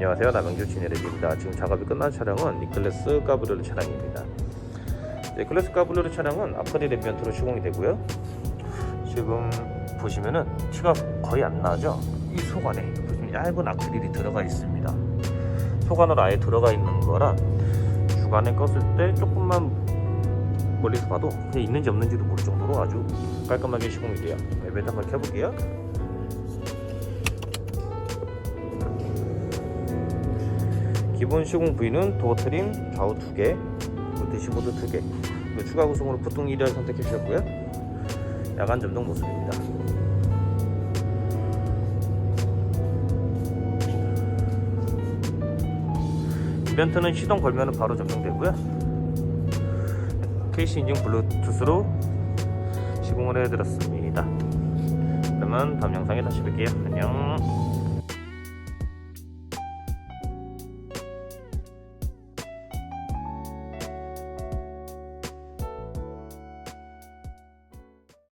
안녕하세요. 남영주 진해랩입니다. 지금 작업이 끝난 차량은 니클래스 까브르르 차량입니다. 니클래스 까브르르 차량은 아크릴 앰비언트로 시공이 되고요. 지금 보시면은 티가 거의 안 나죠? 이 속안에 보시면 얇은 아크릴이 들어가 있습니다. 속안으로 아예 들어가 있는 거라 주간에 껐을 때 조금만 멀리서 봐도 그냥 있는지 없는지도 모를 정도로 아주 깔끔하게 시공이 돼요. 웹에 한번 켜볼게요 기본 시공 부위는 도어 트림 좌우 2개, 대시보드 2개, 그리고 추가 구성으로 부통 1열 선택해 주셨고요. 야간 점등 모습입니다. 이벤트는 시동 걸면 바로 점등되고요. 케이시 인증 블루투스로 시공을 해드렸습니다. 그러면 다음 영상에 다시 뵐게요. 안녕.